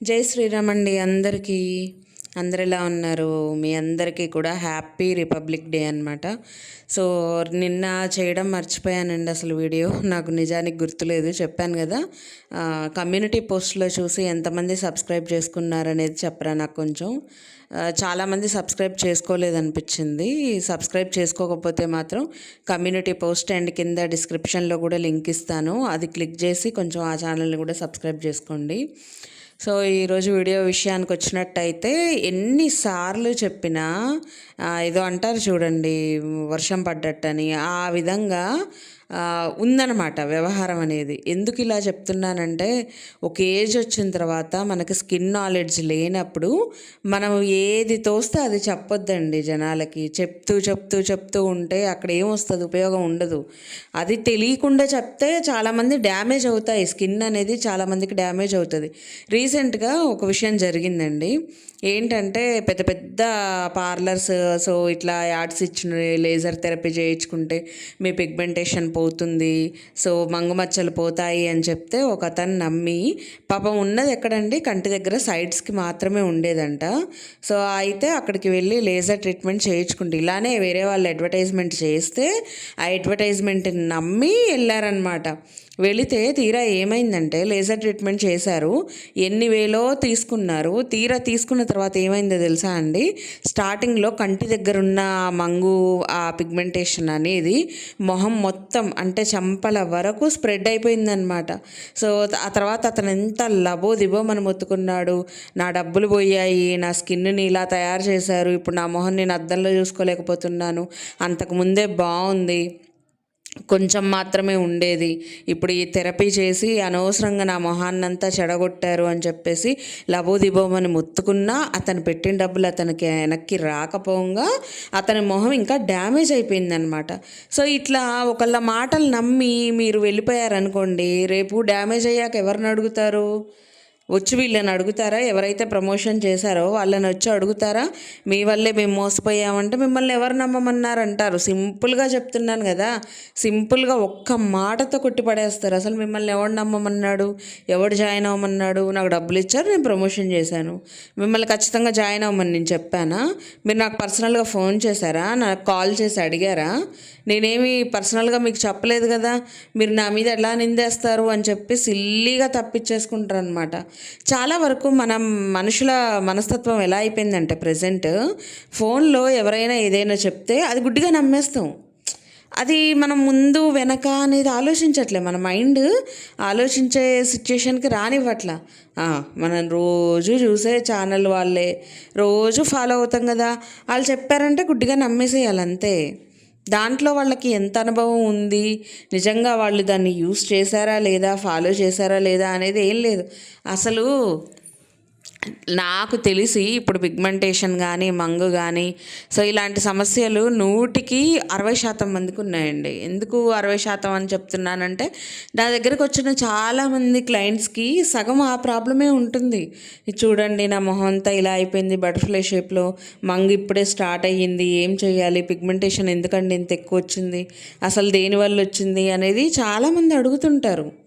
జై శ్రీరామ్ అండి అందరికీ. అందరు ఎలా ఉన్నారు? మీ అందరికీ కూడా హ్యాపీ రిపబ్లిక్ డే అనమాట సో నిన్న చేయడం మర్చిపోయానండి అసలు వీడియో. నాకు నిజానికి గుర్తులేదు. చెప్పాను కదా కమ్యూనిటీ పోస్ట్లో చూసి ఎంతమంది సబ్స్క్రైబ్ చేసుకున్నారనేది చెప్పరా నాకు కొంచెం. చాలామంది సబ్స్క్రైబ్ చేసుకోలేదు అనిపించింది సబ్స్క్రైబ్ చేసుకోకపోతే మాత్రం కమ్యూనిటీ పోస్ట్ అండ్ కింద డిస్క్రిప్షన్లో కూడా లింక్ ఇస్తాను. అది క్లిక్ చేసి కొంచెం ఆ ఛానల్ని కూడా సబ్స్క్రైబ్ చేసుకోండి. సో ఈరోజు వీడియో విషయానికి వచ్చినట్టయితే ఎన్నిసార్లు చెప్పినా ఏదో అంటారు చూడండి వర్షం పడ్డట్టని. ఆ విధంగా ఉందన్నమాట వ్యవహారం అనేది. ఎందుకు ఇలా చెప్తున్నానంటే ఒక ఏజ్ వచ్చిన తర్వాత మనకి స్కిన్ నాలెడ్జ్ లేనప్పుడు మనం ఏది తోస్తే అది చెప్పొద్దండి జనాలకి. చెప్తూ చెప్తూ చెప్తూ ఉంటే అక్కడ ఏమొస్తుంది ఉపయోగం ఉండదు. అది తెలియకుండా చెప్తే చాలామంది డ్యామేజ్ అవుతాయి. స్కిన్ అనేది చాలామందికి డ్యామేజ్ అవుతుంది. రీసెంట్గా ఒక విషయం జరిగిందండి. ఏంటంటే పెద్ద పెద్ద పార్లర్స్ సో ఇట్లా యాడ్స్ ఇచ్చిన లేజర్ థెరపీ చేయించుకుంటే మీ పిగ్మెంటేషన్ పోతుంది. సో మంగుమచ్చలు పోతాయి అని చెప్తే ఒక అతను నమ్మి పాపం ఉన్నది ఎక్కడండి? కంటి దగ్గర సైడ్స్కి మాత్రమే ఉండేదంట. సో అయితే అక్కడికి వెళ్ళి లేజర్ ట్రీట్మెంట్ చేయించుకుంటే ఇలానే వేరే వాళ్ళు అడ్వర్టైజ్మెంట్ చేస్తే ఆ అడ్వర్టైజ్మెంట్ని నమ్మి వెళ్ళారనమాట వెళితే తీరా ఏమైందంటే లేజర్ ట్రీట్మెంట్ చేశారు. ఎన్ని వేలో తీసుకున్నారు. తీరా తీసుకున్న తర్వాత ఏమైందో తెలుసా అండి? స్టార్టింగ్లో కంటి దగ్గర ఉన్న మంగు ఆ పిగ్మెంటేషన్ అనేది మొహం మొత్తం అంటే చంపల వరకు స్ప్రెడ్ అయిపోయిందనమాట సో ఆ తర్వాత అతను ఎంత లబో దిబో మనం ఒత్తుకున్నాడు. నా డబ్బులు పోయాయి నా స్కిన్ని ఇలా తయారు చేశారు. ఇప్పుడు నా మొహం నేను అద్దంలో చూసుకోలేకపోతున్నాను. అంతకు ముందే బాగుంది. కొంచెం మాత్రమే ఉండేది. ఇప్పుడు ఈ థెరపీ చేసి అనవసరంగా నా మొహాన్నంతా చెడగొట్టారు అని చెప్పేసి లబోదిబోమని మొత్తుకున్నా అతను పెట్టిన డబ్బులు అతనికి వెనక్కి రాకపోగా అతని మొహం ఇంకా డ్యామేజ్ అయిపోయిందనమాట సో ఇట్లా ఒకళ్ళ మాటలు నమ్మి మీరు వెళ్ళిపోయారనుకోండి రేపు డ్యామేజ్ అయ్యాక ఎవరిని అడుగుతారు? వచ్చి వీళ్ళని అడుగుతారా? ఎవరైతే ప్రమోషన్ చేశారో వాళ్ళని వచ్చి అడుగుతారా? మీ వల్లే మేము మోసపోయామంటే మిమ్మల్ని ఎవరు నమ్మమన్నారు అంటారు సింపుల్గా చెప్తున్నాను కదా. సింపుల్గా ఒక్క మాటతో కొట్టిపడేస్తారు. అసలు మిమ్మల్ని ఎవడు నమ్మమన్నాడు? ఎవడు జాయిన్ అవ్వమన్నాడు? నాకు డబ్బులు ఇచ్చారు నేను ప్రమోషన్ చేశాను. మిమ్మల్ని ఖచ్చితంగా జాయిన్ అవ్వమని నేను చెప్పానా? మీరు నాకు పర్సనల్గా ఫోన్ చేశారా? నాకు కాల్ చేసి అడిగారా? నేనేమి పర్సనల్గా మీకు చెప్పలేదు కదా మీరు నా మీద ఎలా నిందేస్తారు అని చెప్పి సిల్లీగా తప్పించేసుకుంటారు అనమాట చాలా వరకు మనం మనుషుల మనస్తత్వం ఎలా అయిపోయిందంటే ప్రజెంట్ ఫోన్లో ఎవరైనా ఏదైనా చెప్తే అది గుడ్డిగా నమ్మేస్తాం. అది మనం ముందు వెనక అనేది ఆలోచించట్లే మన మైండ్ ఆలోచించే సిచ్యుయేషన్కి రానివ్వట్లా. మనం రోజు చూసే ఛానల్ వాళ్ళే రోజు ఫాలో అవుతాం కదా వాళ్ళు చెప్పారంటే గుడ్డిగా నమ్మేసేయాలి అంతే. దాంట్లో వాళ్ళకి ఎంత అనుభవం ఉంది? నిజంగా వాళ్ళు దాన్ని యూస్ చేశారా లేదా? ఫాలో చేశారా లేదా? అనేది ఏం లేదు. అసలు నాకు తెలిసి ఇప్పుడు పిగ్మెంటేషన్ కానీ మంగు కానీ సో ఇలాంటి సమస్యలు నూటికి అరవై శాతం మందికి ఉన్నాయండి. ఎందుకు అరవై శాతం అని చెప్తున్నానంటే నా దగ్గరకు వచ్చిన చాలామంది క్లయింట్స్కి సగం ఆ ప్రాబ్లమే ఉంటుంది. చూడండి నా మొహం అంతా ఇలా అయిపోయింది బటర్ఫ్లై షేప్లో మంగు ఇప్పుడే స్టార్ట్ అయ్యింది ఏం చేయాలి? పిగ్మెంటేషన్ ఎందుకండి ఇంత ఎక్కువ వచ్చింది? అసలు దేనివల్ల వచ్చింది? అనేది చాలామంది అడుగుతుంటారు.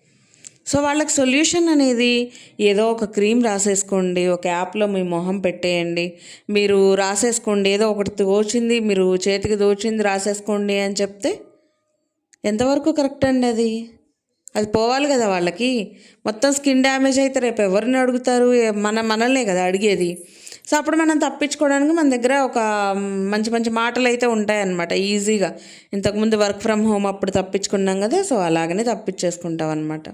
సో వాళ్ళకి సొల్యూషన్ అనేది ఏదో ఒక క్రీమ్ రాసేసుకోండి ఒక యాప్లో మీ మొహం పెట్టేయండి. మీరు రాసేసుకోండి ఏదో ఒకటి తోచింది మీరు చేతికి దోచింది రాసేసుకోండి అని చెప్తే ఎంతవరకు కరెక్ట్ అండి అది? అది పోవాలి కదా వాళ్ళకి. మొత్తం స్కిన్ డ్యామేజ్ అయితే రేపు ఎవరిని అడుగుతారు? మన మనల్నే కదా అడిగేది. సో అప్పుడు మనం తప్పించుకోవడానికి మన దగ్గర ఒక మంచి మంచి మాటలు అయితే ఉంటాయన్నమాట ఈజీగా. ఇంతకుముందు వర్క్ ఫ్రమ్ హోమ్ అప్పుడు తప్పించుకున్నాం కదా సో అలాగనే తప్పించేసుకుంటాం అనమాట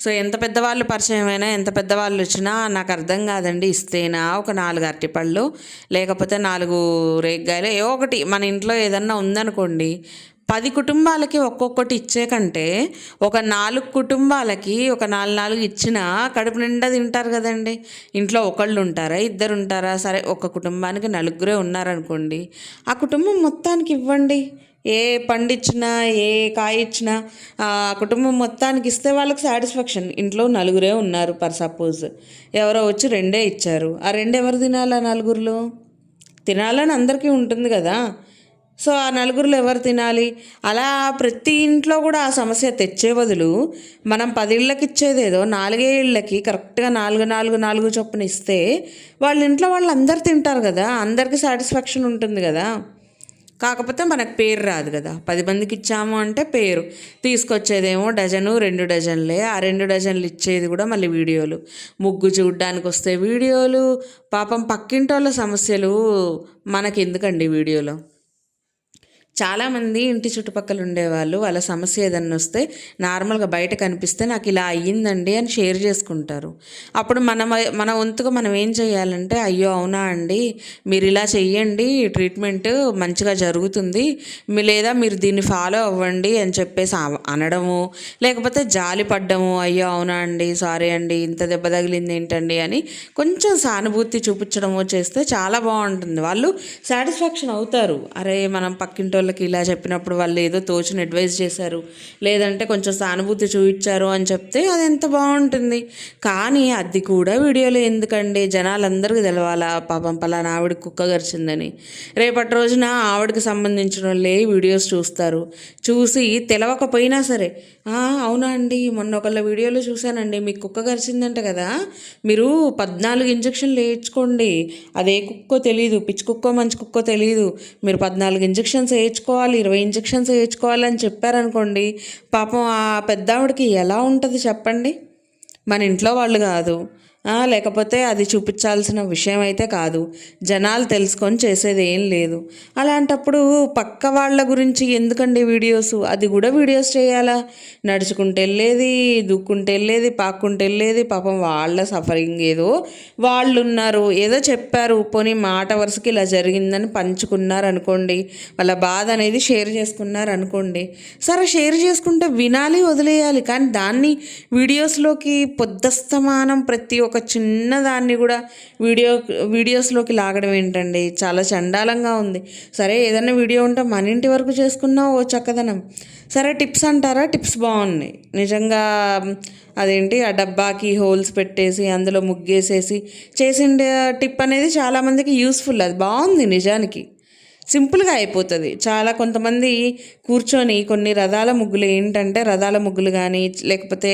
సో ఎంత పెద్దవాళ్ళు పరిచయం అయినా ఎంత పెద్దవాళ్ళు వచ్చినా నాకు అర్థం కాదండి ఇస్తేనా ఒక నాలుగు అరటిపళ్ళు లేకపోతే నాలుగు రేగ్గాయలు ఏ ఒకటి. మన ఇంట్లో ఏదన్నా ఉందనుకోండి పది కుటుంబాలకి ఒక్కొక్కటి ఇచ్చే కంటే ఒక నాలుగు కుటుంబాలకి ఒక నాలుగు నాలుగు ఇచ్చినా కడుపు నిండా తింటారు కదండి. ఇంట్లో ఒకళ్ళు ఉంటారా ఇద్దరు ఉంటారా? సరే ఒక కుటుంబానికి నలుగురే ఉన్నారనుకోండి ఆ కుటుంబం మొత్తానికి ఇవ్వండి. ఏ పండు ఇచ్చినా ఏ కాయ ఇచ్చినా ఆ కుటుంబం మొత్తానికి ఇస్తే వాళ్ళకి సాటిస్ఫాక్షన్. ఇంట్లో నలుగురే ఉన్నారు పర్ సపోజ్. ఎవరో వచ్చి రెండే ఇచ్చారు. ఆ రెండు ఎవరు తినాలా నలుగురిలో? తినాలని అందరికీ ఉంటుంది కదా. సో ఆ నలుగురిలో ఎవరు తినాలి? అలా ప్రతి ఇంట్లో కూడా ఆ సమస్య తెచ్చే బదులు మనం పది ఇళ్ళకి ఇచ్చేదేదో నాలుగే ఇళ్ళకి కరెక్ట్గా నాలుగు నాలుగు నాలుగు చొప్పున ఇస్తే వాళ్ళ ఇంట్లో వాళ్ళు అందరు తింటారు కదా. అందరికీ సాటిస్ఫాక్షన్ ఉంటుంది కదా. కాకపోతే మనకు పేరు రాదు కదా. పది మందికి ఇచ్చాము అంటే పేరు. తీసుకొచ్చేదేమో డజను రెండు డజన్లే. ఆ రెండు డజన్లు ఇచ్చేది కూడా మళ్ళీ వీడియోలు. ముగ్గు చూడ్డానికి వస్తే వీడియోలు. పాపం పక్కింటోళ్ళ సమస్యలు మనకి ఎందుకండి వీడియోలో? చాలామంది ఇంటి చుట్టుపక్కల ఉండేవాళ్ళు వాళ్ళ సమస్య ఏదన్నా వస్తే నార్మల్గా బయట కనిపిస్తే నాకు ఇలా అయ్యిందండి అని షేర్ చేసుకుంటారు. అప్పుడు మన మన వంతుగా మనం ఏం చేయాలంటే అయ్యో అవునా అండి మీరు ఇలా చెయ్యండి ట్రీట్మెంట్ మంచిగా జరుగుతుంది మీ లేదా మీరు దీన్ని ఫాలో అవ్వండి అని చెప్పేసి అనడము లేకపోతే జాలి పడ్డము అయ్యో అవునా అండి సారీ అండి ఇంత దెబ్బ తగిలింది ఏంటండి అని కొంచెం సానుభూతి చూపించడము చేస్తే చాలా బాగుంటుంది. వాళ్ళు సాటిస్ఫాక్షన్ అవుతారు. అరే మనం పక్కింటోళ్ళు వాళ్ళకి ఇలా చెప్పినప్పుడు వాళ్ళు ఏదో తోచిన అడ్వైస్ చేశారు. లేదంటే కొంచెం సానుభూతి చూపించారు అని చెప్తే అది ఎంత బాగుంటుంది. కానీ అది కూడా వీడియోలో ఎందుకండి? జనాలందరికీ తెలవాలా? పాపం పలానా ఆవిడ కుక్క గరిచిందని. రేపటి రోజున ఆవిడకి సంబంధించిన వాళ్ళే వీడియోస్ చూస్తారు. చూసి తెలవకపోయినా సరే అవునా అండి. మొన్న ఒకళ్ళ వీడియోలో చూశానండి. మీకు కుక్క గరిచిందంట కదా. మీరు పద్నాలుగు ఇంజక్షన్లు వేయించుకోండి. అదే కుక్కో తెలియదు పిచ్చి కుక్కో మంచి కుక్కో తెలియదు మీరు పద్నాలుగు ఇంజక్షన్స్ వేయించుకోవాలి ఇరవై ఇంజక్షన్స్ వేయించుకోవాలి అని చెప్పారనుకోండి పాపం ఆ పెద్దావిడికి ఎలా ఉంటుంది చెప్పండి? మన ఇంట్లో వాళ్ళు కాదు. లేకపోతే అది చూపించాల్సిన విషయం అయితే కాదు. జనాలు తెలుసుకొని చేసేది ఏం లేదు. అలాంటప్పుడు పక్క వాళ్ళ గురించి ఎందుకండి వీడియోస్? అది కూడా వీడియోస్ చేయాలా? నడుచుకుంటూ వెళ్ళేది దుక్కుంటూ వెళ్ళేది పాక్కుంటూ వెళ్ళేది పాపం వాళ్ళ సఫరింగ్ ఏదో వాళ్ళు ఉన్నారు ఏదో చెప్పారు పోనీ మాట వరుసకి ఇలా జరిగిందని పంచుకున్నారు అనుకోండి వాళ్ళ బాధ అనేది షేర్ చేసుకున్నారు అనుకోండి సరే షేర్ చేసుకుంటే వినాలి వదిలేయాలి. కానీ దాన్ని వీడియోస్లోకి పొద్దస్తమానం ప్రతి ఒక్క చిన్న దాన్ని కూడా వీడియో వీడియోస్లోకి లాగడం ఏంటండి? చాలా చండాలంగా ఉంది. సరే ఏదైనా వీడియో ఉంటే మన ఇంటి వరకు చేసుకున్నా ఓ చక్కదనం. సరే టిప్స్ అంటారా? టిప్స్ బాగున్నాయి నిజంగా అదేంటి? ఆ డబ్బాకి హోల్స్ పెట్టేసి అందులో ముగ్గేసేసి చేసిండే టిప్ అనేది చాలామందికి యూస్ఫుల్. అది బాగుంది నిజానికి. సింపుల్గా అయిపోతుంది. చాలా కొంతమంది కూర్చొని కొన్ని రథాల ముగ్గులు ఏంటంటే రథాల ముగ్గులు కానీ లేకపోతే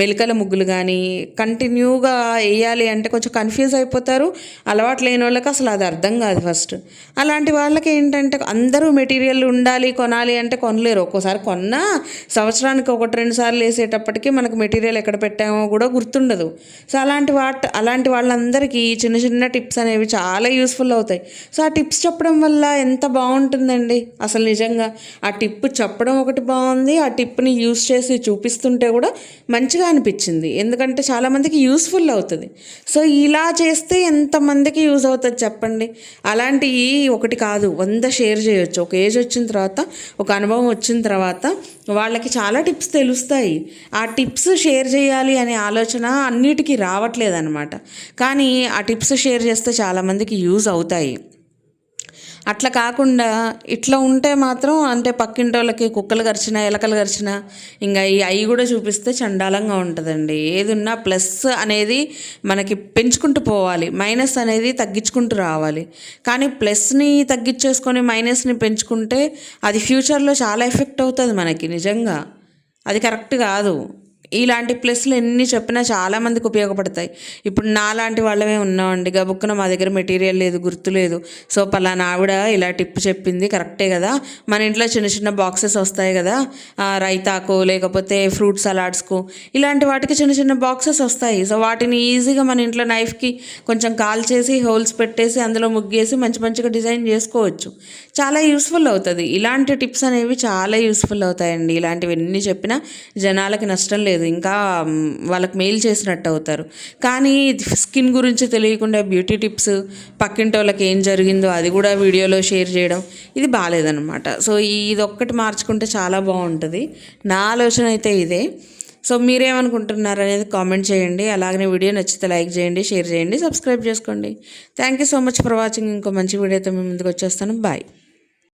మెలికల ముగ్గులు కానీ కంటిన్యూగా వేయాలి అంటే కొంచెం కన్ఫ్యూజ్ అయిపోతారు. అలవాటు లేని వాళ్ళకి అసలు అది అర్థం కాదు ఫస్ట్. అలాంటి వాళ్ళకి ఏంటంటే అందరూ మెటీరియల్ ఉండాలి కొనాలి అంటే కొనలేరు. ఒక్కోసారి కొన్నా సంవత్సరానికి ఒకటి రెండు సార్లు వేసేటప్పటికి మనకు మెటీరియల్ ఎక్కడ పెట్టామో కూడా గుర్తుండదు. సో అలాంటి వాట్ అలాంటి వాళ్ళందరికీ చిన్న చిన్న టిప్స్ అనేవి చాలా యూస్ఫుల్ అవుతాయి. సో ఆ టిప్స్ చెప్పడం వల్ల ఎంత బాగుంటుందండి. అసలు నిజంగా ఆ టిప్ చెప్పడం ఒకటి బాగుంది ఆ టిప్ని యూస్ చేసి చూపిస్తుంటే కూడా మంచిగా అనిపించింది. ఎందుకంటే చాలామందికి యూస్ఫుల్ అవుతుంది. సో ఇలా చేస్తే ఎంతమందికి యూజ్ అవుతుంది చెప్పండి. అలాంటి ఒకటి కాదు వంద షేర్ చేయొచ్చు. ఒక ఏజ్ వచ్చిన తర్వాత ఒక అనుభవం వచ్చిన తర్వాత వాళ్ళకి చాలా టిప్స్ తెలుస్తాయి. ఆ టిప్స్ షేర్ చేయాలి అనే ఆలోచన అన్నిటికీ రావట్లేదన్నమాట. కానీ ఆ టిప్స్ షేర్ చేస్తే చాలామందికి యూజ్ అవుతాయి. అట్లా కాకుండా ఇట్లా ఉంటే మాత్రం అంటే పక్కింటి వాళ్ళకి కుక్కలు కరిచినా ఎలకలు కరిచినా ఇంకా ఈ అవి కూడా చూపిస్తే చండాలంగా ఉంటుందండి. ఏది ఉన్నా ప్లస్ అనేది మనకి పెంచుకుంటూ పోవాలి. మైనస్ అనేది తగ్గించుకుంటూ రావాలి. కానీ ప్లస్ని తగ్గించేసుకొని మైనస్ని పెంచుకుంటే అది ఫ్యూచర్లో చాలా ఎఫెక్ట్ అవుతుంది మనకి నిజంగా. అది కరెక్ట్ కాదు. ఇలాంటి ప్లస్లు ఎన్ని చెప్పినా చాలామందికి ఉపయోగపడతాయి. ఇప్పుడు నాలాంటి వాళ్ళమే ఉన్నామండి. గబుక్కున మా దగ్గర మెటీరియల్ లేదు గుర్తు లేదు. సో పలానా ఆవిడ ఇలా టిప్ చెప్పింది కరెక్టే కదా? మన ఇంట్లో చిన్న చిన్న బాక్సెస్ వస్తాయి కదా? రైతాకు లేకపోతే ఫ్రూట్ సలాడ్స్కు. ఇలాంటి వాటికి చిన్న చిన్న బాక్సెస్ వస్తాయి. సో వాటిని ఈజీగా మన ఇంట్లో నైఫ్కి కొంచెం కాల్ చేసి హోల్స్ పెట్టేసి అందులో ముగ్గేసి మంచి మంచిగా డిజైన్ చేసుకోవచ్చు. చాలా యూస్ఫుల్ అవుతుంది. ఇలాంటి టిప్స్ అనేవి చాలా యూస్ఫుల్ అవుతాయండి. ఇలాంటివి ఎన్ని చెప్పినా జనాలకి నష్టం లేదు. లేదు. ఇంకా వాళ్ళకి మెయిల్ చేసినట్టు అవుతారు. కానీ స్కిన్ గురించి తెలియకుండా బ్యూటీ టిప్స్ పక్కింటి వాళ్ళకి ఏం జరిగిందో అది కూడా వీడియోలో షేర్ చేయడం ఇది బాగాలేదనమాట సో ఇది ఒక్కటి మార్చుకుంటే చాలా బాగుంటుంది. నా ఆలోచన అయితే ఇదే. సో మీరేమనుకుంటున్నారు అనేది కామెంట్ చేయండి. అలాగనే వీడియో నచ్చితే లైక్ చేయండి షేర్ చేయండి సబ్స్క్రైబ్ చేసుకోండి. Thank you so much for watching. ఇంకో మంచి వీడియోతో మీ ముందుకు వచ్చేస్తాను. బాయ్.